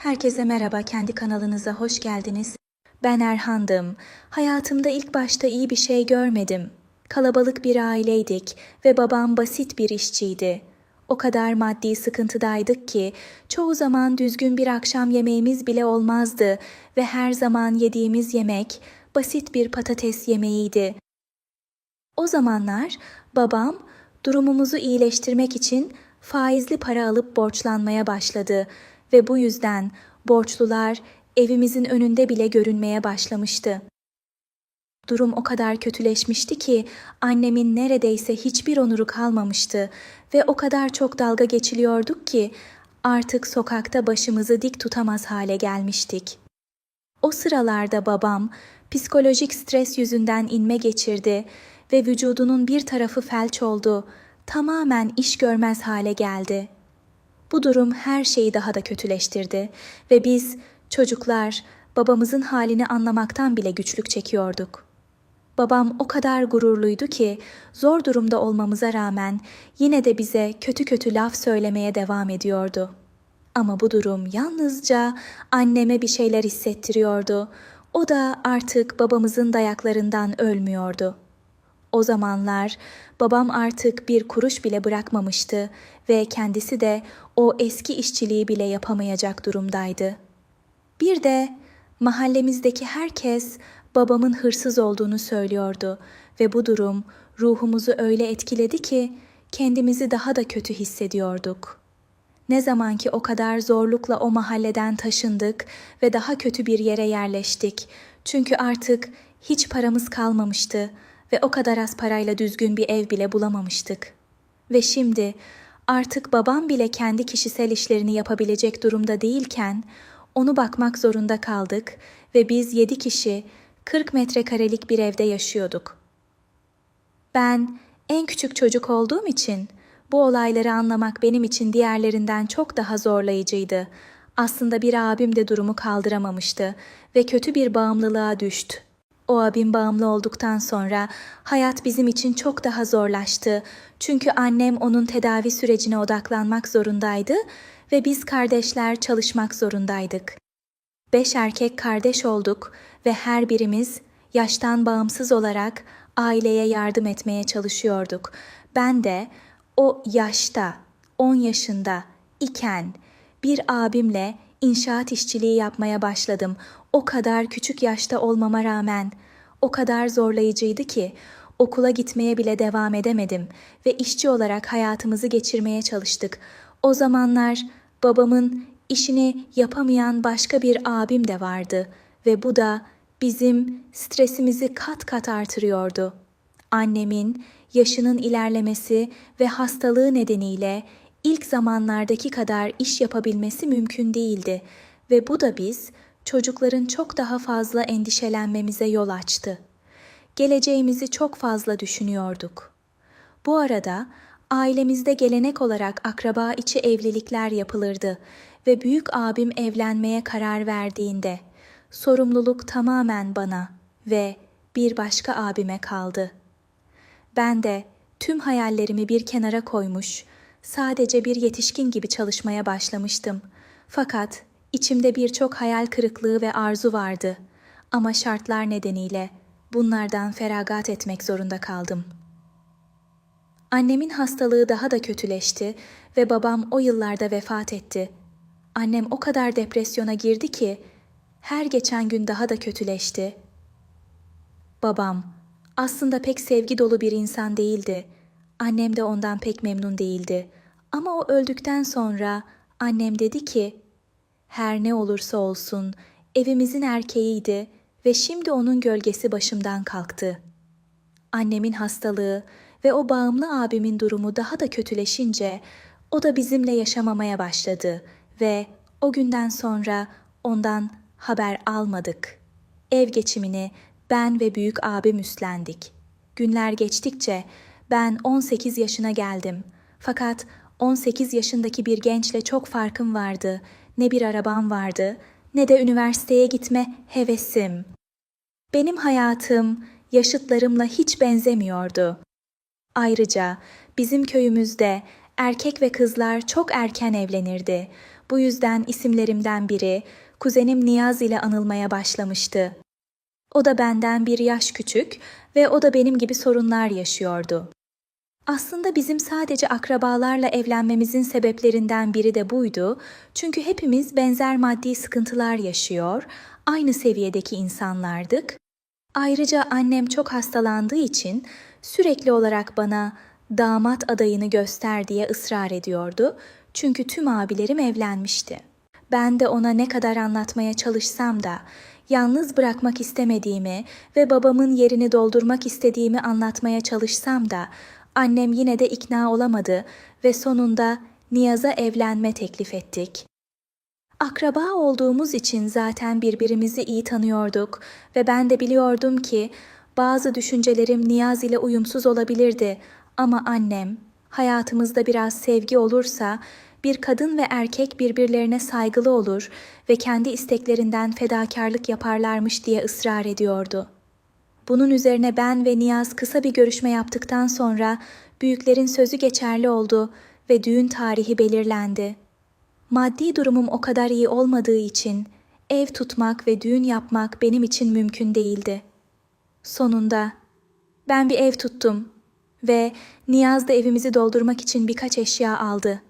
Herkese merhaba, kendi kanalınıza hoş geldiniz. Ben Erhan'dım. Hayatımda ilk başta iyi bir şey görmedim. Kalabalık bir aileydik ve babam basit bir işçiydi. O kadar maddi sıkıntıdaydık ki çoğu zaman düzgün bir akşam yemeğimiz bile olmazdı ve her zaman yediğimiz yemek basit bir patates yemeğiydi. O zamanlar babam durumumuzu iyileştirmek için faizli para alıp borçlanmaya başladı ve bu yüzden borçlular evimizin önünde bile görünmeye başlamıştı. Durum o kadar kötüleşmişti ki annemin neredeyse hiçbir onuru kalmamıştı ve o kadar çok dalga geçiliyorduk ki artık sokakta başımızı dik tutamaz hale gelmiştik. O sıralarda babam psikolojik stres yüzünden inme geçirdi ve vücudunun bir tarafı felç oldu. Tamamen iş görmez hale geldi. Bu durum her şeyi daha da kötüleştirdi ve biz çocuklar babamızın halini anlamaktan bile güçlük çekiyorduk. Babam o kadar gururluydu ki zor durumda olmamıza rağmen yine de bize kötü kötü laf söylemeye devam ediyordu. Ama bu durum yalnızca anneme bir şeyler hissettiriyordu. O da artık babamızın dayaklarından ölmüyordu. O zamanlar babam artık bir kuruş bile bırakmamıştı ve kendisi de o eski işçiliği bile yapamayacak durumdaydı. Bir de mahallemizdeki herkes babamın hırsız olduğunu söylüyordu ve bu durum ruhumuzu öyle etkiledi ki kendimizi daha da kötü hissediyorduk. Ne zaman ki o kadar zorlukla o mahalleden taşındık ve daha kötü bir yere yerleştik. Çünkü artık hiç paramız kalmamıştı ve o kadar az parayla düzgün bir ev bile bulamamıştık. Ve şimdi artık babam bile kendi kişisel işlerini yapabilecek durumda değilken onu bakmak zorunda kaldık ve biz yedi kişi 40 metrekarelik bir evde yaşıyorduk. Ben en küçük çocuk olduğum için bu olayları anlamak benim için diğerlerinden çok daha zorlayıcıydı. Aslında bir abim de durumu kaldıramamıştı ve kötü bir bağımlılığa düştü. O abim bağımlı olduktan sonra hayat bizim için çok daha zorlaştı. Çünkü annem onun tedavi sürecine odaklanmak zorundaydı ve biz kardeşler çalışmak zorundaydık. Beş erkek kardeş olduk ve her birimiz yaştan bağımsız olarak aileye yardım etmeye çalışıyorduk. Ben de o yaşta, 10 yaşında iken bir abimle inşaat işçiliği yapmaya başladım. O kadar küçük yaşta olmama rağmen o kadar zorlayıcıydı ki okula gitmeye bile devam edemedim ve işçi olarak hayatımızı geçirmeye çalıştık. O zamanlar babamın işini yapamayan başka bir abim de vardı ve bu da bizim stresimizi kat kat artırıyordu. Annemin yaşının ilerlemesi ve hastalığı nedeniyle ilk zamanlardaki kadar iş yapabilmesi mümkün değildi ve bu da biz çocukların çok daha fazla endişelenmemize yol açtı. Geleceğimizi çok fazla düşünüyorduk. Bu arada ailemizde gelenek olarak akraba içi evlilikler yapılırdı ve büyük abim evlenmeye karar verdiğinde sorumluluk tamamen bana ve bir başka abime kaldı. Ben de tüm hayallerimi bir kenara koymuş, sadece bir yetişkin gibi çalışmaya başlamıştım. Fakat içimde birçok hayal kırıklığı ve arzu vardı. Ama şartlar nedeniyle bunlardan feragat etmek zorunda kaldım. Annemin hastalığı daha da kötüleşti ve babam o yıllarda vefat etti. Annem o kadar depresyona girdi ki her geçen gün daha da kötüleşti. Babam aslında pek sevgi dolu bir insan değildi. Annem de ondan pek memnun değildi. Ama o öldükten sonra annem dedi ki, her ne olursa olsun evimizin erkeğiydi ve şimdi onun gölgesi başımdan kalktı. Annemin hastalığı ve o bağımlı abimin durumu daha da kötüleşince o da bizimle yaşamamaya başladı ve o günden sonra ondan haber almadık. Ev geçimini ben ve büyük abim üstlendik. Günler geçtikçe ben 18 yaşına geldim. Fakat 18 yaşındaki bir gençle çok farkım vardı. Ne bir arabam vardı, ne de üniversiteye gitme hevesim. Benim hayatım yaşıtlarımla hiç benzemiyordu. Ayrıca bizim köyümüzde erkek ve kızlar çok erken evlenirdi. Bu yüzden isimlerimden biri kuzenim Niyaz ile anılmaya başlamıştı. O da benden bir yaş küçük ve o da benim gibi sorunlar yaşıyordu. Aslında bizim sadece akrabalarla evlenmemizin sebeplerinden biri de buydu. Çünkü hepimiz benzer maddi sıkıntılar yaşıyor, aynı seviyedeki insanlardık. Ayrıca annem çok hastalandığı için sürekli olarak bana damat adayını göster diye ısrar ediyordu. Çünkü tüm abilerim evlenmişti. Ben de ona ne kadar anlatmaya çalışsam da yalnız bırakmak istemediğimi ve babamın yerini doldurmak istediğimi anlatmaya çalışsam da annem yine de ikna olamadı ve sonunda Niyaz'a evlenme teklif ettik. Akraba olduğumuz için zaten birbirimizi iyi tanıyorduk ve ben de biliyordum ki bazı düşüncelerim Niyaz ile uyumsuz olabilirdi ama annem hayatımızda biraz sevgi olursa bir kadın ve erkek birbirlerine saygılı olur ve kendi isteklerinden fedakarlık yaparlarmış diye ısrar ediyordu. Bunun üzerine ben ve Niyaz kısa bir görüşme yaptıktan sonra büyüklerin sözü geçerli oldu ve düğün tarihi belirlendi. Maddi durumum o kadar iyi olmadığı için ev tutmak ve düğün yapmak benim için mümkün değildi. Sonunda ben bir ev tuttum ve Niyaz da evimizi doldurmak için birkaç eşya aldı.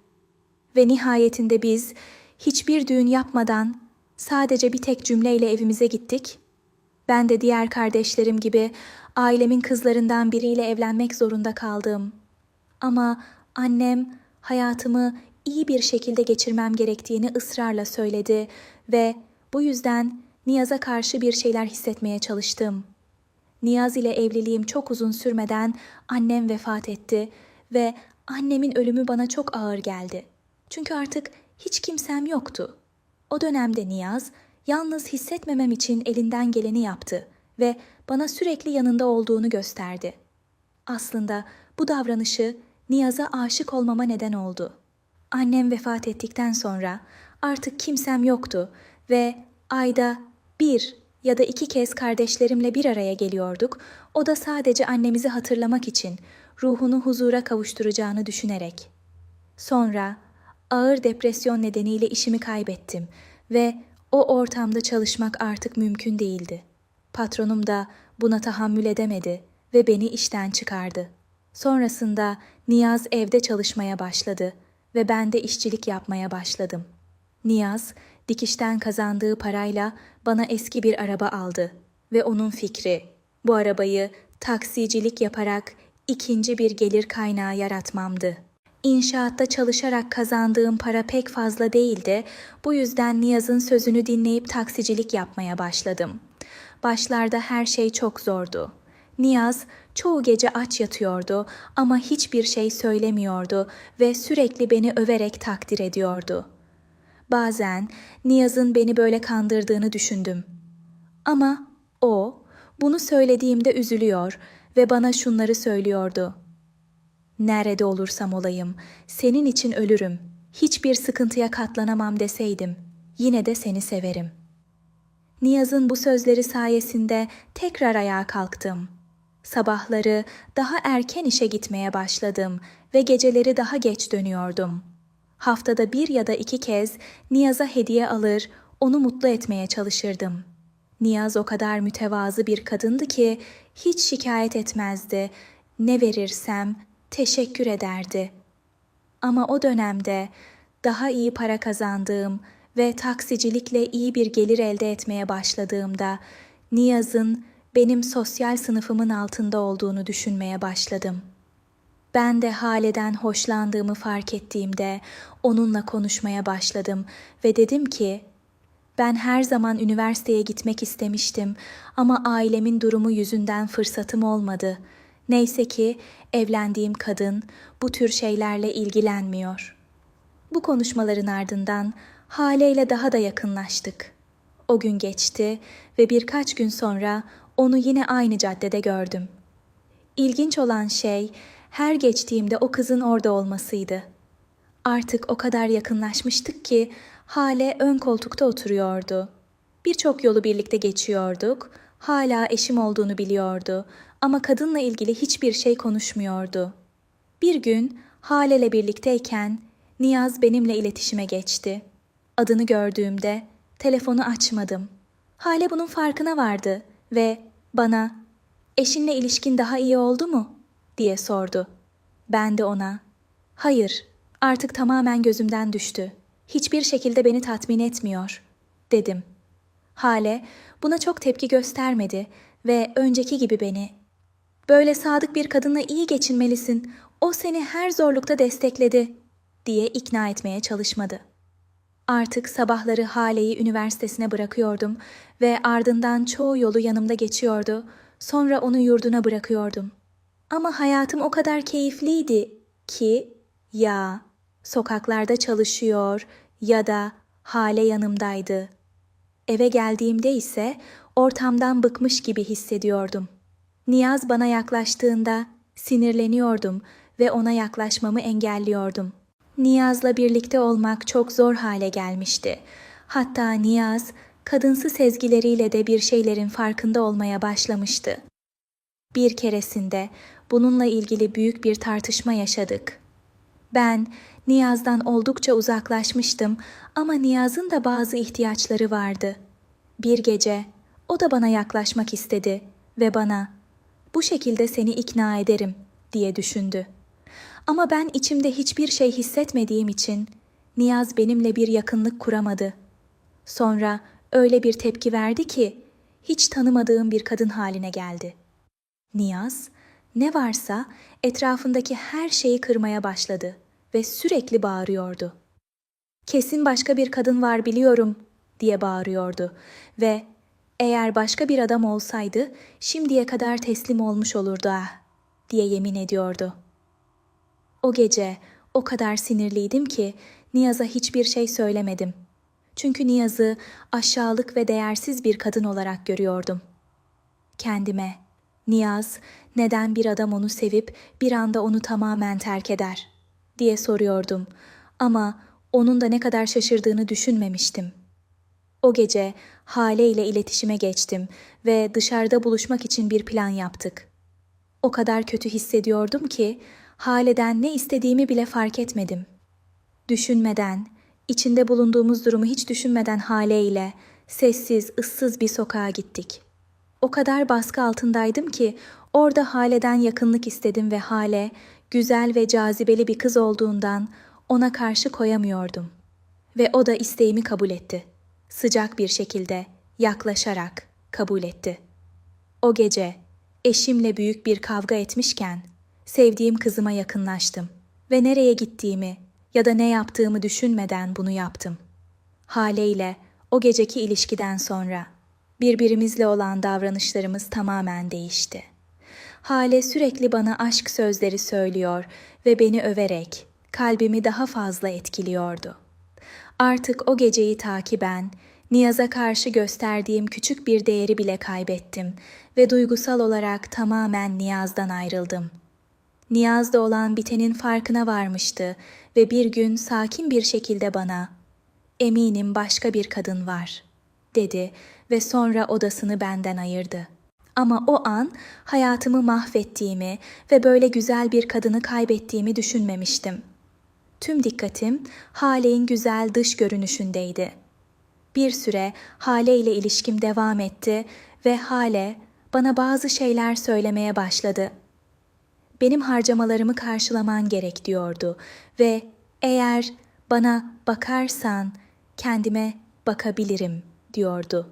Ve nihayetinde biz hiçbir düğün yapmadan sadece bir tek cümleyle evimize gittik. Ben de diğer kardeşlerim gibi ailemin kızlarından biriyle evlenmek zorunda kaldım. Ama annem hayatımı iyi bir şekilde geçirmem gerektiğini ısrarla söyledi ve bu yüzden Niyaz'a karşı bir şeyler hissetmeye çalıştım. Niyaz ile evliliğim çok uzun sürmeden annem vefat etti ve annemin ölümü bana çok ağır geldi. Çünkü artık hiç kimsem yoktu. O dönemde Niyaz yalnız hissetmemem için elinden geleni yaptı ve bana sürekli yanında olduğunu gösterdi. Aslında bu davranışı Niyaz'a aşık olmama neden oldu. Annem vefat ettikten sonra artık kimsem yoktu ve ayda bir ya da iki kez kardeşlerimle bir araya geliyorduk. O da sadece annemizi hatırlamak için ruhunu huzura kavuşturacağını düşünerek. Sonra ağır depresyon nedeniyle işimi kaybettim ve o ortamda çalışmak artık mümkün değildi. Patronum da buna tahammül edemedi ve beni işten çıkardı. Sonrasında Niyaz evde çalışmaya başladı ve ben de işçilik yapmaya başladım. Niyaz dikişten kazandığı parayla bana eski bir araba aldı ve onun fikri bu arabayı taksicilik yaparak ikinci bir gelir kaynağı yaratmamdı. İnşaatta çalışarak kazandığım para pek fazla değildi. Bu yüzden Niyaz'ın sözünü dinleyip taksicilik yapmaya başladım. Başlarda her şey çok zordu. Niyaz çoğu gece aç yatıyordu ama hiçbir şey söylemiyordu ve sürekli beni överek takdir ediyordu. Bazen Niyaz'ın beni böyle kandırdığını düşündüm. Ama o bunu söylediğimde üzülüyor ve bana şunları söylüyordu. Nerede olursam olayım, senin için ölürüm. Hiçbir sıkıntıya katlanamam deseydim, yine de seni severim. Niyaz'ın bu sözleri sayesinde tekrar ayağa kalktım. Sabahları daha erken işe gitmeye başladım ve geceleri daha geç dönüyordum. Haftada bir ya da iki kez Niyaz'a hediye alır, onu mutlu etmeye çalışırdım. Niyaz o kadar mütevazı bir kadındı ki hiç şikayet etmezdi. Ne verirsem teşekkür ederdi. Ama o dönemde daha iyi para kazandığım ve taksicilikle iyi bir gelir elde etmeye başladığımda Niyaz'ın benim sosyal sınıfımın altında olduğunu düşünmeye başladım. Ben de Hale'den hoşlandığımı fark ettiğimde onunla konuşmaya başladım ve dedim ki ben her zaman üniversiteye gitmek istemiştim ama ailemin durumu yüzünden fırsatım olmadı. Neyse ki evlendiğim kadın bu tür şeylerle ilgilenmiyor. Bu konuşmaların ardından Hale ile daha da yakınlaştık. O gün geçti ve birkaç gün sonra onu yine aynı caddede gördüm. İlginç olan şey her geçtiğimde o kızın orada olmasıydı. Artık o kadar yakınlaşmıştık ki Hale ön koltukta oturuyordu. Birçok yolu birlikte geçiyorduk. Hala eşim olduğunu biliyordu ama kadınla ilgili hiçbir şey konuşmuyordu. Bir gün Hale'le birlikteyken Niyaz benimle iletişime geçti. adını gördüğümde telefonu açmadım. Hale bunun farkına vardı ve bana eşinle ilişkin daha iyi oldu mu diye sordu. Ben de ona hayır artık tamamen gözümden düştü. Hiçbir şekilde beni tatmin etmiyor dedim. Hale buna çok tepki göstermedi ve önceki gibi beni böyle sadık bir kadınla iyi geçinmelisin. O seni her zorlukta destekledi diye ikna etmeye çalışmadı. Artık sabahları Hale'yi üniversitesine bırakıyordum ve ardından çoğu yolu yanımda geçiyordu. Sonra onu yurduna bırakıyordum. Ama hayatım o kadar keyifliydi ki ya sokaklarda çalışıyor ya da Hale yanımdaydı. Eve geldiğimde ise ortamdan bıkmış gibi hissediyordum. Niyaz bana yaklaştığında sinirleniyordum ve ona yaklaşmamı engelliyordum. Niyaz'la birlikte olmak çok zor hale gelmişti. Hatta Niyaz kadınsı sezgileriyle de bir şeylerin farkında olmaya başlamıştı. Bir keresinde bununla ilgili büyük bir tartışma yaşadık. Ben Niyaz'dan oldukça uzaklaşmıştım ama Niyaz'ın da bazı ihtiyaçları vardı. Bir gece o da bana yaklaşmak istedi ve bana "Bu şekilde seni ikna ederim." diye düşündü. Ama ben içimde hiçbir şey hissetmediğim için Niyaz benimle bir yakınlık kuramadı. Sonra öyle bir tepki verdi ki hiç tanımadığım bir kadın haline geldi. Niyaz ne varsa etrafındaki her şeyi kırmaya başladı ve sürekli bağırıyordu. Kesin başka bir kadın var biliyorum diye bağırıyordu ve eğer başka bir adam olsaydı şimdiye kadar teslim olmuş olurdu ah diye yemin ediyordu. O gece o kadar sinirliydim ki Niyaz'a hiçbir şey söylemedim. Çünkü Niyaz'ı aşağılık ve değersiz bir kadın olarak görüyordum. Kendime, Niyaz neden bir adam onu sevip bir anda onu tamamen terk eder diye soruyordum. Ama onun da ne kadar şaşırdığını düşünmemiştim. O gece Hale ile iletişime geçtim ve dışarıda buluşmak için bir plan yaptık. O kadar kötü hissediyordum ki Hale'den ne istediğimi bile fark etmedim. Düşünmeden, içinde bulunduğumuz durumu hiç düşünmeden Hale ile sessiz, ıssız bir sokağa gittik. O kadar baskı altındaydım ki orada Hale'den yakınlık istedim ve Hale güzel ve cazibeli bir kız olduğundan ona karşı koyamıyordum. Ve o da isteğimi kabul etti. Sıcak bir şekilde, yaklaşarak kabul etti. O gece eşimle büyük bir kavga etmişken sevdiğim kızıma yakınlaştım ve nereye gittiğimi ya da ne yaptığımı düşünmeden bunu yaptım. Hale ile o geceki ilişkiden sonra birbirimizle olan davranışlarımız tamamen değişti. Hale sürekli bana aşk sözleri söylüyor ve beni överek kalbimi daha fazla etkiliyordu. Artık o geceyi takiben Niyaz'a karşı gösterdiğim küçük bir değeri bile kaybettim ve duygusal olarak tamamen Niyaz'dan ayrıldım. Niyaz'da olan bitenin farkına varmıştı ve bir gün sakin bir şekilde bana "Eminim başka bir kadın var." dedi ve sonra odasını benden ayırdı. Ama o an hayatımı mahvettiğimi ve böyle güzel bir kadını kaybettiğimi düşünmemiştim. Tüm dikkatim Hale'in güzel dış görünüşündeydi. Bir süre Hale ile ilişkim devam etti ve Hale bana bazı şeyler söylemeye başladı. Benim harcamalarımı karşılaman gerek diyordu ve eğer bana bakarsan kendime bakabilirim diyordu.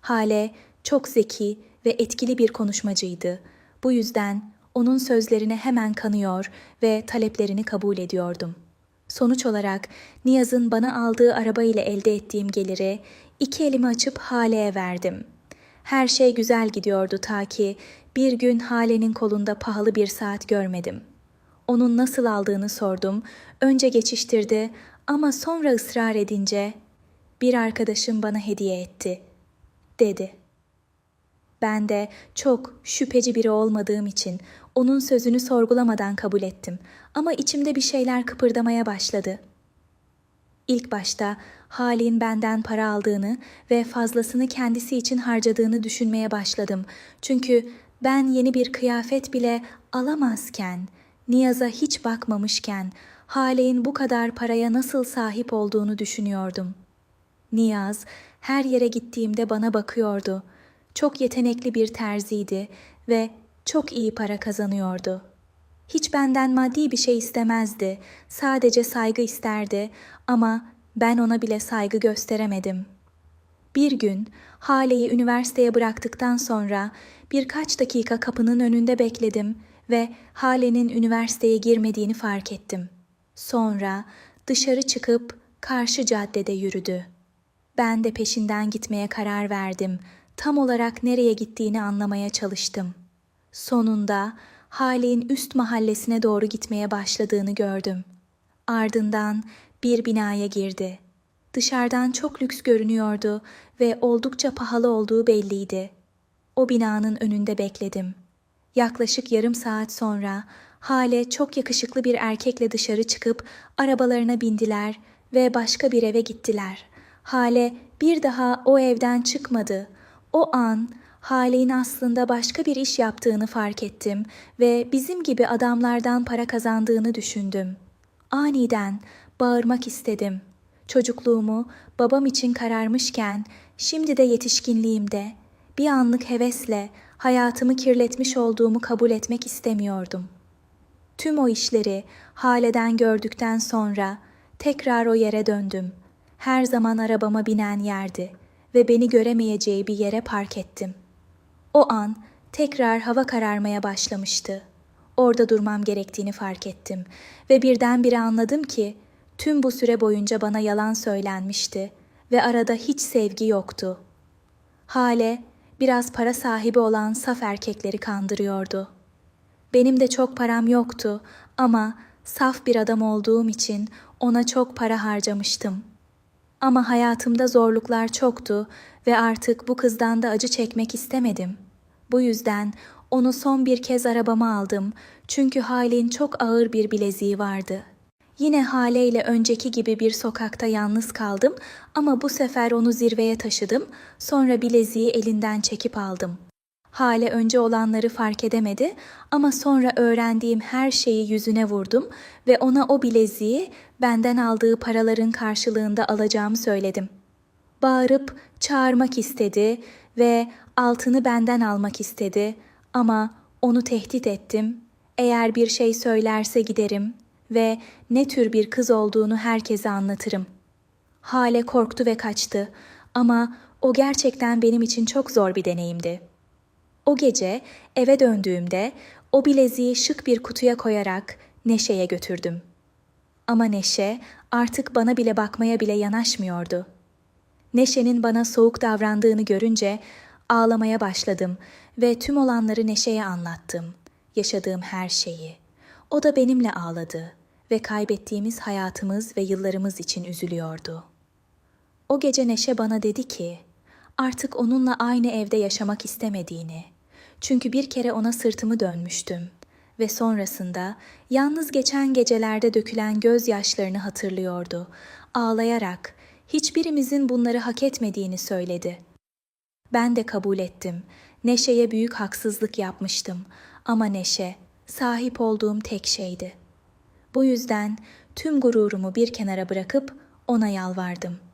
Hale çok zeki ve etkili bir konuşmacıydı. Bu yüzden onun sözlerine hemen kanıyor ve taleplerini kabul ediyordum. Sonuç olarak Niyaz'ın bana aldığı araba ile elde ettiğim geliri iki elimi açıp Hale'ye verdim. Her şey güzel gidiyordu ta ki bir gün Hale'nin kolunda pahalı bir saat görmedim. Onun nasıl aldığını sordum. Önce geçiştirdi ama sonra ısrar edince bir arkadaşım bana hediye etti dedi. Ben de çok şüpheci biri olmadığım için onun sözünü sorgulamadan kabul ettim ama içimde bir şeyler kıpırdamaya başladı. İlk başta Halin benden para aldığını ve fazlasını kendisi için harcadığını düşünmeye başladım. Çünkü ben yeni bir kıyafet bile alamazken, Niyaz'a hiç bakmamışken Hale'in bu kadar paraya nasıl sahip olduğunu düşünüyordum. Niyaz her yere gittiğimde bana bakıyordu. Çok yetenekli bir terziydi ve çok iyi para kazanıyordu. Hiç benden maddi bir şey istemezdi. Sadece saygı isterdi ama ben ona bile saygı gösteremedim. Bir gün Hale'yi üniversiteye bıraktıktan sonra birkaç dakika kapının önünde bekledim ve Hale'nin üniversiteye girmediğini fark ettim. Sonra dışarı çıkıp karşı caddede yürüdü. Ben de peşinden gitmeye karar verdim. Tam olarak nereye gittiğini anlamaya çalıştım. Sonunda Hale'in üst mahallesine doğru gitmeye başladığını gördüm. Ardından bir binaya girdi. Dışarıdan çok lüks görünüyordu ve oldukça pahalı olduğu belliydi. O binanın önünde bekledim. Yaklaşık yarım saat sonra Hale çok yakışıklı bir erkekle dışarı çıkıp arabalarına bindiler ve başka bir eve gittiler. Hale bir daha o evden çıkmadı. O an Hale'in aslında başka bir iş yaptığını fark ettim ve bizim gibi adamlardan para kazandığını düşündüm. Aniden bağırmak istedim. Çocukluğumu babam için kararmışken şimdi de yetişkinliğimde bir anlık hevesle hayatımı kirletmiş olduğumu kabul etmek istemiyordum. Tüm o işleri Hale'den gördükten sonra tekrar o yere döndüm. Her zaman arabama binen yerdi ve beni göremeyeceği bir yere park ettim. O an tekrar hava kararmaya başlamıştı. Orada durmam gerektiğini fark ettim ve birdenbire anladım ki tüm bu süre boyunca bana yalan söylenmişti ve arada hiç sevgi yoktu. Hale biraz para sahibi olan saf erkekleri kandırıyordu. Benim de çok param yoktu ama saf bir adam olduğum için ona çok para harcamıştım. Ama hayatımda zorluklar çoktu ve artık bu kızdan da acı çekmek istemedim. Bu yüzden onu son bir kez arabama aldım çünkü Hale'in çok ağır bir bileziği vardı. Yine Hale ile önceki gibi bir sokakta yalnız kaldım ama bu sefer onu zirveye taşıdım, sonra bileziği elinden çekip aldım. Hale önce olanları fark edemedi ama sonra öğrendiğim her şeyi yüzüne vurdum ve ona o bileziği benden aldığı paraların karşılığında alacağımı söyledim. Bağırıp çağırmak istedi ve altını benden almak istedi ama onu tehdit ettim. Eğer bir şey söylerse giderim ve ne tür bir kız olduğunu herkese anlatırım. Hale korktu ve kaçtı ama o gerçekten benim için çok zor bir deneyimdi. O gece eve döndüğümde o bileziği şık bir kutuya koyarak Neşe'ye götürdüm. Ama Neşe artık bana bile bakmaya bile yanaşmıyordu. Neşe'nin bana soğuk davrandığını görünce ağlamaya başladım ve tüm olanları Neşe'ye anlattım. Yaşadığım her şeyi. O da benimle ağladı ve kaybettiğimiz hayatımız ve yıllarımız için üzülüyordu. O gece Neşe bana dedi ki, artık onunla aynı evde yaşamak istemediğini. Çünkü bir kere ona sırtımı dönmüştüm ve sonrasında yalnız geçen gecelerde dökülen gözyaşlarını hatırlıyordu. Ağlayarak hiçbirimizin bunları hak etmediğini söyledi. Ben de kabul ettim. Neşe'ye büyük haksızlık yapmıştım ama Neşe sahip olduğum tek şeydi. Bu yüzden tüm gururumu bir kenara bırakıp ona yalvardım.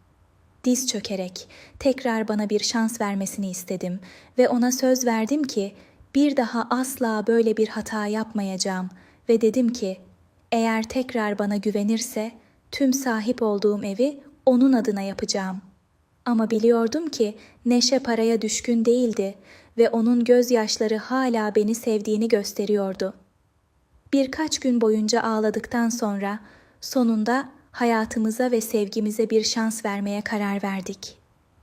Diz çökerek tekrar bana bir şans vermesini istedim ve ona söz verdim ki bir daha asla böyle bir hata yapmayacağım ve dedim ki eğer tekrar bana güvenirse tüm sahip olduğum evi onun adına yapacağım. Ama biliyordum ki Neşe paraya düşkün değildi ve onun gözyaşları hala beni sevdiğini gösteriyordu. Birkaç gün boyunca ağladıktan sonra sonunda hayatımıza ve sevgimize bir şans vermeye karar verdik.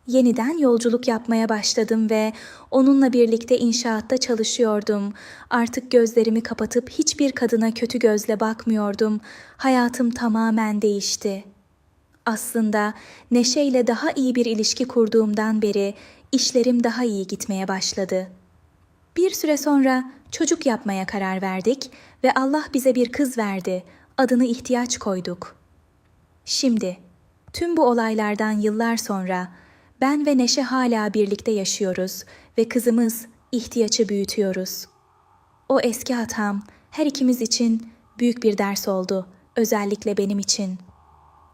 Yeniden yolculuk yapmaya başladım ve onunla birlikte inşaatta çalışıyordum. Artık gözlerimi kapatıp hiçbir kadına kötü gözle bakmıyordum. Hayatım tamamen değişti. Aslında Neşe ile daha iyi bir ilişki kurduğumdan beri işlerim daha iyi gitmeye başladı. Bir süre sonra çocuk yapmaya karar verdik ve Allah bize bir kız verdi. Adını ihtiyaç koyduk. Şimdi tüm bu olaylardan yıllar sonra ben ve Neşe hala birlikte yaşıyoruz ve kızımız ihtiyaçı büyütüyoruz. O eski hatam her ikimiz için büyük bir ders oldu, özellikle benim için.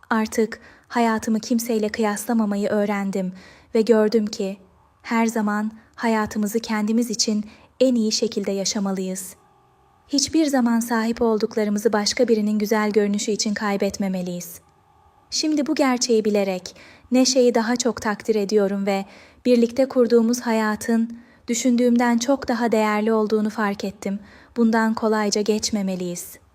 Artık hayatımı kimseyle kıyaslamamayı öğrendim ve gördüm ki her zaman hayatımızı kendimiz için en iyi şekilde yaşamalıyız. Hiçbir zaman sahip olduklarımızı başka birinin güzel görünüşü için kaybetmemeliyiz. Şimdi bu gerçeği bilerek Neşe'yi daha çok takdir ediyorum ve birlikte kurduğumuz hayatın düşündüğümden çok daha değerli olduğunu fark ettim. Bundan kolayca geçmemeliyiz.''